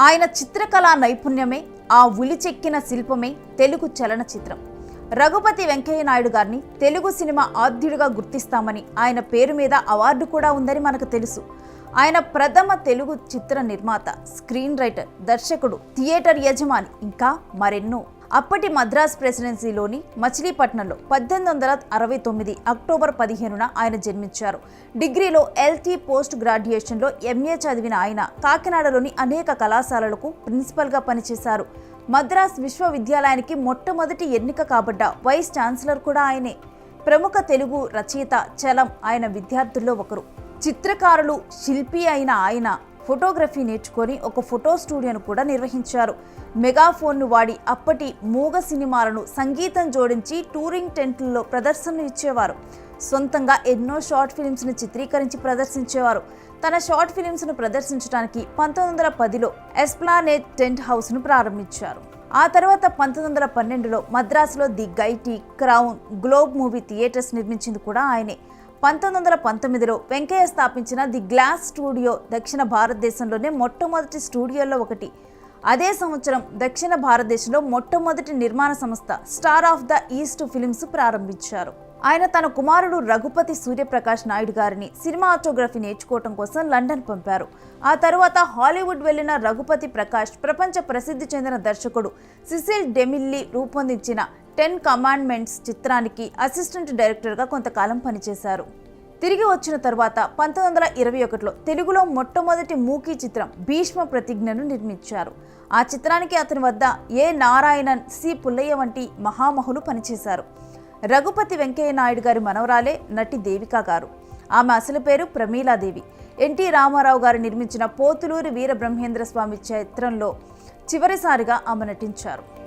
ఆయన చిత్రకళా నైపుణ్యమే ఆ ఉలిచెక్కిన శిల్పమే తెలుగు చలనచిత్రం. రఘుపతి వెంకయ్య నాయుడు గారిని తెలుగు సినిమా ఆద్యుడిగా గుర్తిస్తామని ఆయన పేరు మీద అవార్డు కూడా ఉందని మనకు తెలుసు. ఆయన ప్రథమ తెలుగు చిత్ర నిర్మాత స్క్రీన్ రైటర్ దర్శకుడు థియేటర్ యజమాని ఇంకా మరెన్నో. అప్పటి మద్రాస్ ప్రెసిడెన్సీలోని మచిలీపట్నంలో పద్దెనిమిది వందల అరవై తొమ్మిది అక్టోబర్ పదిహేనున ఆయన జన్మించారు. డిగ్రీలో ఎల్టీ పోస్ట్ గ్రాడ్యుయేషన్లో ఎంఏ చదివిన ఆయన కాకినాడలోని అనేక కళాశాలలకు ప్రిన్సిపల్గా పనిచేశారు. మద్రాస్ విశ్వవిద్యాలయానికి మొట్టమొదటి ఎన్నిక కాబడ్డ వైస్ ఛాన్సలర్ కూడా ఆయనే. ప్రముఖ తెలుగు రచయిత చలం ఆయన విద్యార్థుల్లో ఒకరు. చిత్రకారులు శిల్పి అయిన ఆయన ఫోటోగ్రఫీ నేర్చుకొని ఒక ఫోటో స్టూడియోను కూడా నిర్వహించారు. మెగాఫోన్ను వాడి అప్పటి మూగ సినిమాలను సంగీతం జోడించి టూరింగ్ టెంట్లలో ప్రదర్శనలు ఇచ్చేవారు. సొంతంగా ఎన్నో షార్ట్ ఫిలిమ్స్ను చిత్రీకరించి ప్రదర్శించేవారు. తన షార్ట్ ఫిలిమ్స్ను ప్రదర్శించడానికి పంతొమ్మిది వందల పదిలో ఎస్ప్లానేట్ టెంట్ హౌస్ను ప్రారంభించారు. ఆ తర్వాత పంతొమ్మిది వందల పన్నెండులో మద్రాసులో the Gaiety Crown Globe movie theatres నిర్మించింది కూడా ఆయనే. పంతొమ్మిది వందల పంతొమ్మిదిలో వెంకయ్య స్థాపించిన ది గ్లాస్ స్టూడియో దక్షిణ భారతదేశంలోనే మొట్టమొదటి స్టూడియోల్లో ఒకటి. అదే సంవత్సరం దక్షిణ భారతదేశంలో మొట్టమొదటి నిర్మాణ సంస్థ Star of the East Films ప్రారంభించారు. ఆయన తన కుమారుడు రఘుపతి సూర్యప్రకాష్ నాయుడు గారిని సినిమాటోగ్రఫీ నేర్చుకోవటం కోసం లండన్ పంపారు. ఆ తరువాత హాలీవుడ్ వెళ్ళిన రఘుపతి ప్రకాష్ ప్రపంచ ప్రసిద్ధి చెందిన దర్శకుడు సిసిల్ డెమిల్లీ రూపొందించిన టెన్ కమాండ్మెంట్స్ చిత్రానికి అసిస్టెంట్ డైరెక్టర్గా కొంతకాలం పనిచేశారు. తిరిగి వచ్చిన తర్వాత పంతొమ్మిది వందల ఇరవై ఒకటిలో తెలుగులో మొట్టమొదటి మూకీ చిత్రం భీష్మ ప్రతిజ్ఞను నిర్మించారు. ఆ చిత్రానికి అతని వద్ద ఏ నారాయణన్ సి పుల్లయ్య వంటి మహామహులు పనిచేశారు. రఘుపతి వెంకయ్య నాయుడు గారి మనవరాలే నటి దేవిక గారు. ఆమె అసలు పేరు ప్రమీలాదేవి. ఎన్టీ రామారావు గారు నిర్మించిన పోతులూరి వీర బ్రహ్మేంద్ర స్వామి చిత్రంలో చివరిసారిగా ఆమె నటించారు.